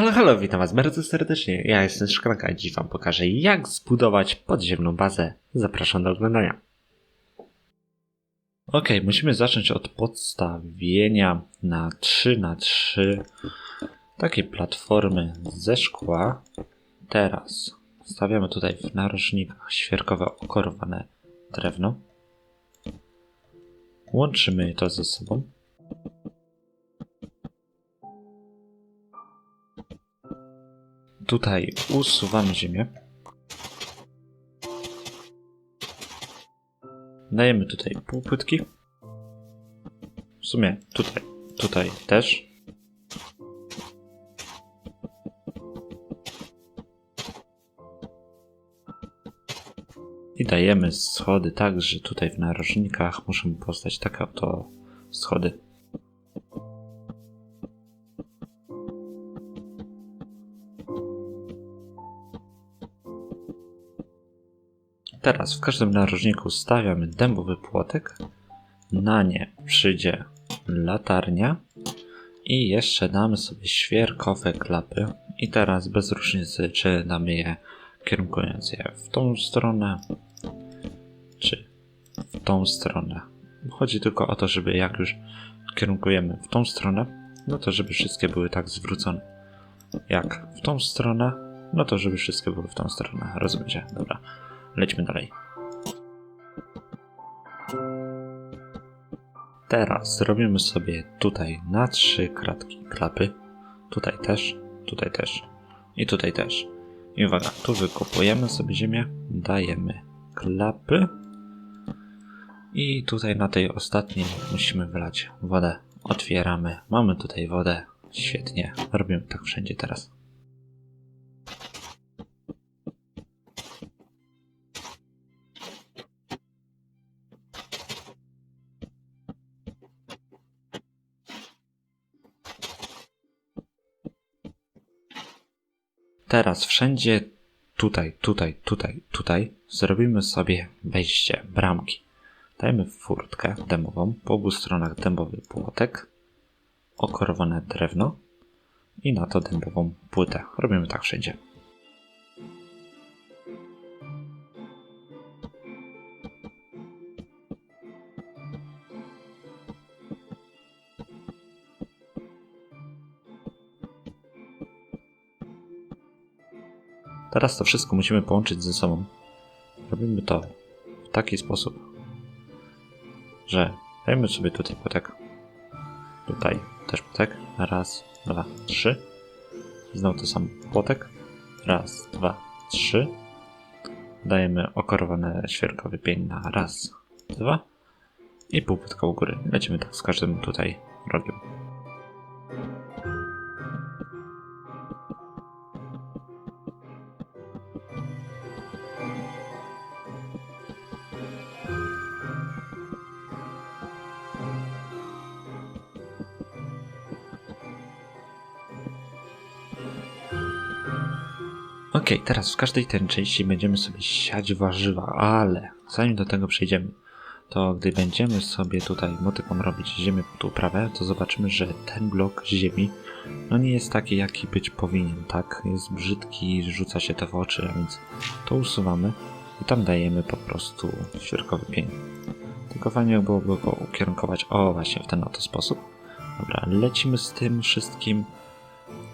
Halo, halo, witam was bardzo serdecznie. Ja jestem Szklanka i dziś wam pokażę jak zbudować podziemną bazę. Zapraszam do oglądania. Ok, musimy zacząć od podstawienia na 3 na 3 takiej platformy ze szkła. Teraz stawiamy tutaj w narożnikach świerkowe okorowane drewno. Łączymy to ze sobą. Tutaj usuwamy ziemię. Dajemy tutaj półpłytki. W sumie tutaj, tutaj też. I dajemy schody tak, że tutaj w narożnikach muszą powstać takie oto schody. Teraz w każdym narożniku stawiamy dębowy płotek. Na nie przyjdzie latarnia. I jeszcze damy sobie świerkowe klapy. I teraz bez różnicy, czy damy je kierunkując je w tą stronę, czy w tą stronę. Chodzi tylko o to, żeby jak już kierunkujemy w tą stronę, no to żeby wszystkie były tak zwrócone. Jak w tą stronę, no to żeby wszystkie były w tą stronę. Rozumiecie? Dobra. Lećmy dalej. Teraz zrobimy sobie tutaj na trzy kratki klapy. Tutaj też, tutaj też i tutaj też. I uwaga, tu wykopujemy sobie ziemię, dajemy klapy. I tutaj na tej ostatniej musimy wylać wodę. Otwieramy, mamy tutaj wodę. Świetnie, robimy tak wszędzie teraz. Teraz wszędzie tutaj, tutaj, tutaj, tutaj zrobimy sobie wejście, bramki. Dajmy furtkę dębową, po obu stronach dębowy płotek, okorowane drewno i na to dębową płytę. Robimy tak wszędzie. Teraz to wszystko musimy połączyć ze sobą. Robimy to w taki sposób, że dajmy sobie tutaj płotek. Tutaj też płotek. Raz, dwa, trzy. Znowu to sam płotek. Raz, dwa, trzy. Dajemy okorowane świerkowy pień na raz, dwa. I pół płytka u góry. Lecimy tak z każdym tutaj rogiem. Ok, teraz w każdej tej części będziemy sobie siać warzywa, ale zanim do tego przejdziemy, to gdy będziemy sobie tutaj motyką robić ziemię pod uprawę, to zobaczymy, że ten blok ziemi no nie jest taki, jaki być powinien, tak? Jest brzydki, rzuca się to w oczy, a więc to usuwamy i tam dajemy po prostu świerkowy pień. Tylko fajnie byłoby go ukierunkować, o właśnie w ten oto sposób. Dobra, lecimy z tym wszystkim.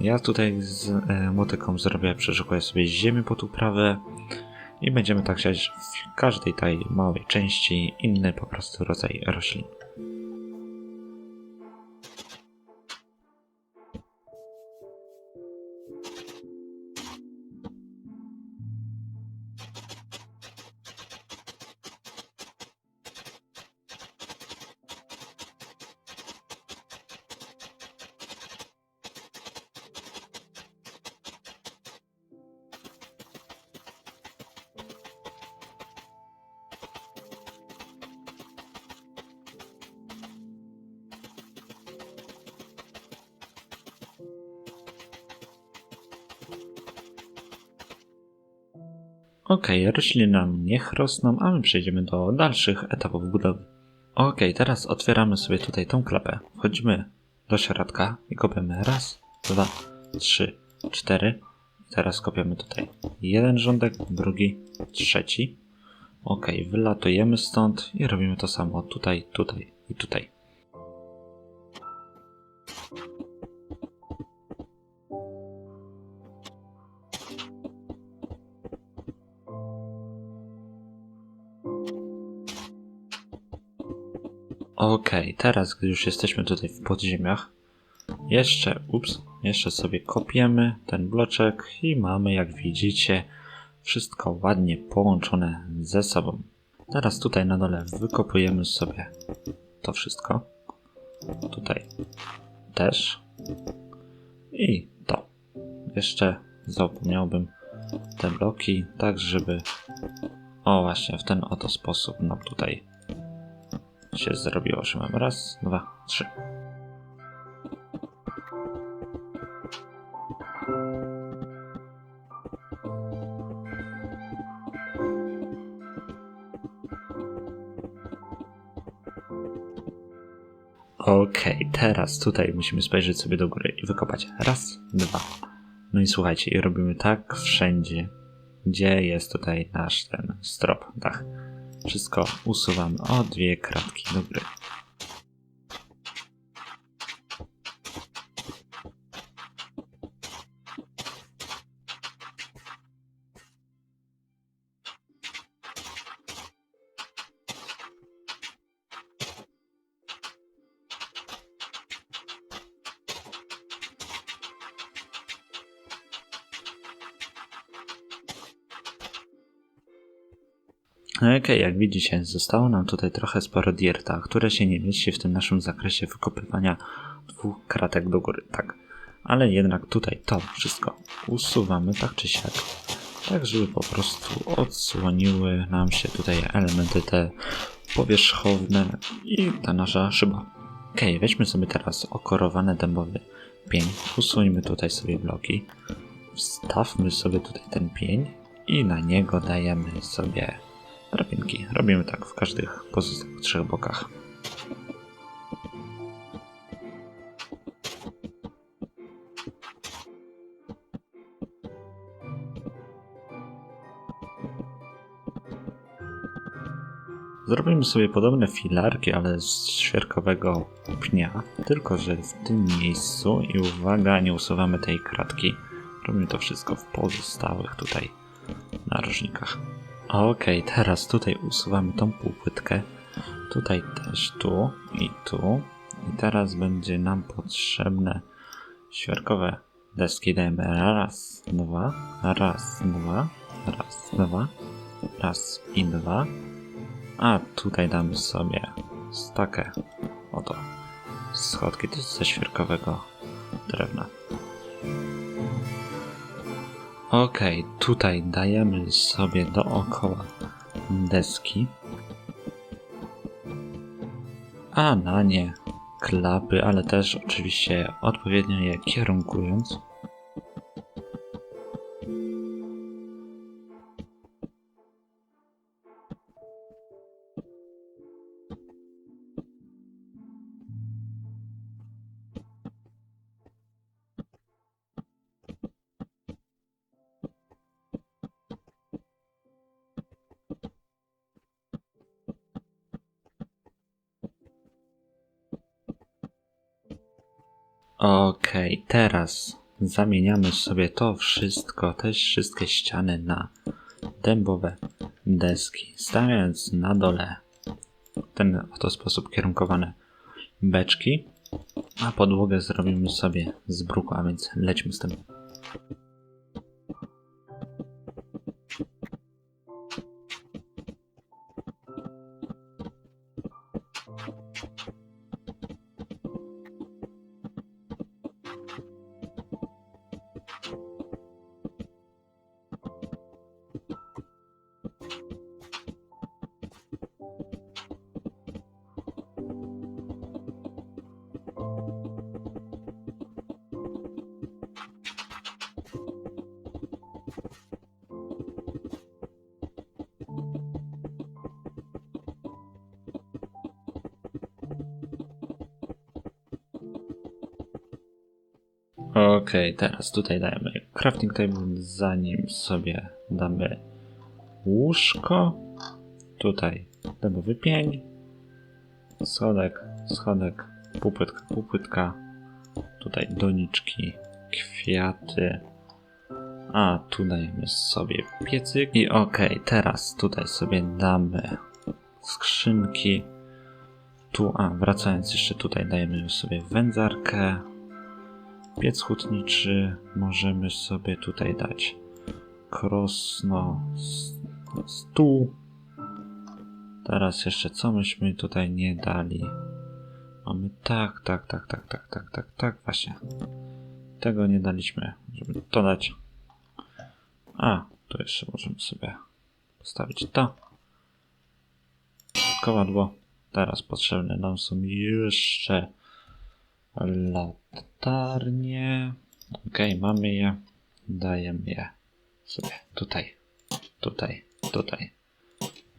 Ja tutaj z e, motyką zrobię, przeszukuję sobie ziemię pod uprawę i będziemy tak siać w każdej tej małej części inny po prostu rodzaj roślin. Ok, rośliny nam niech rosną, a my przejdziemy do dalszych etapów budowy. Ok, teraz otwieramy sobie tutaj tą klapę. Wchodzimy do środka i kopiemy raz, dwa, trzy, cztery. Teraz kopiemy tutaj jeden rządek, drugi, trzeci. Ok, wylatujemy stąd i robimy to samo tutaj, tutaj i tutaj. Ok, teraz gdy już jesteśmy tutaj w podziemiach, jeszcze, ups, jeszcze sobie kopiemy ten bloczek i mamy, jak widzicie, wszystko ładnie połączone ze sobą. Teraz tutaj na dole wykopujemy sobie to wszystko. Tutaj też. I to. Jeszcze zapomniałbym te bloki, tak żeby o właśnie w ten oto sposób nam tutaj się zrobiło, mam raz, dwa, trzy. Okej, teraz tutaj musimy spojrzeć sobie do góry i wykopać. Raz, dwa. No i słuchajcie, i robimy tak wszędzie, gdzie jest tutaj nasz ten strop, dach. Wszystko usuwamy o dwie kratki do góry. Okej, jak widzicie, zostało nam tutaj trochę sporo dirta, które się nie mieści w tym naszym zakresie wykopywania dwóch kratek do góry, tak. Ale jednak tutaj to wszystko usuwamy tak czy siak, tak żeby po prostu odsłoniły nam się tutaj elementy te powierzchowne i ta nasza szyba. Okej, weźmy sobie teraz okorowany dębowy pień, usuńmy tutaj sobie bloki, wstawmy sobie tutaj ten pień i na niego dajemy sobie drabinki. Robimy tak w każdych pozostałych trzech bokach. Zrobimy sobie podobne filarki, ale z świerkowego pnia, tylko że w tym miejscu i uwaga, nie usuwamy tej kratki. Robimy to wszystko w pozostałych tutaj narożnikach. Okej, teraz tutaj usuwamy tą półpłytkę. Tutaj też tu i tu. I teraz będzie nam potrzebne świerkowe deski. Dajemy raz, dwa, raz, dwa, raz, dwa, raz i dwa. A tutaj damy sobie stakę. Oto schodki. Jest ze świerkowego drewna. Okej, tutaj dajemy sobie dookoła deski, a na nie klapy, ale też oczywiście odpowiednio je kierunkując. Okej, teraz zamieniamy sobie to wszystko, te wszystkie ściany na dębowe deski, stawiając na dole w ten oto sposób kierunkowane beczki, a podłogę zrobimy sobie z bruku, a więc lećmy z tym. Okej, teraz tutaj dajemy crafting table, zanim sobie damy łóżko. Tutaj dębowy pień, schodek, schodek, półpłytka, półpłytka. Tutaj doniczki, kwiaty. A, tu dajemy sobie piecyk. I okej, teraz tutaj sobie damy skrzynki. Tu, a, wracając jeszcze tutaj dajemy sobie wędzarkę. Piec hutniczy możemy sobie tutaj dać krosno, stół. Teraz jeszcze co myśmy tutaj nie dali? Mamy tak, tak, tak, tak, tak, tak, tak, tak, właśnie. Tego nie daliśmy, żeby to dać. A, tu jeszcze możemy sobie postawić to. Kowadło. Teraz potrzebne nam są jeszcze latarnie. Okej, mamy je. Dajemy je sobie tutaj, tutaj, tutaj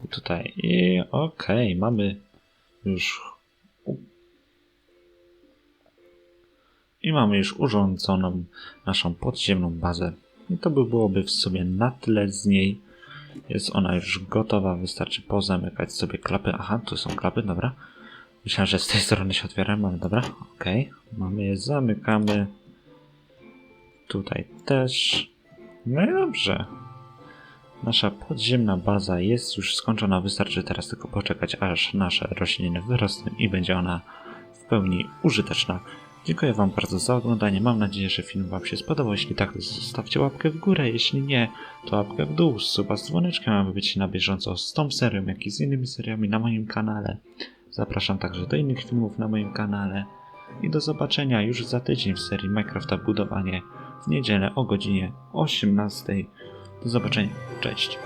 tutaj. I okej, mamy już. I mamy już urządzoną naszą podziemną bazę. I to by byłoby w sobie na tyle z niej. Jest ona już gotowa, wystarczy pozamykać sobie klapy. Aha, tu są klapy, dobra. Myślałem, że z tej strony się otwieram, ale dobra, okej. Mamy je, zamykamy. Tutaj też. No i dobrze. Nasza podziemna baza jest już skończona. Wystarczy teraz tylko poczekać, aż nasze rośliny wyrosną i będzie ona w pełni użyteczna. Dziękuję Wam bardzo za oglądanie. Mam nadzieję, że film Wam się spodobał. Jeśli tak, to zostawcie łapkę w górę. Jeśli nie, to łapkę w dół. Suba z dzwoneczkiem, aby być na bieżąco z tą serią, jak i z innymi seriami na moim kanale. Zapraszam także do innych filmów na moim kanale. I do zobaczenia już za tydzień w serii Minecrafta Budowanie w niedzielę o godzinie 18. Do zobaczenia. Cześć.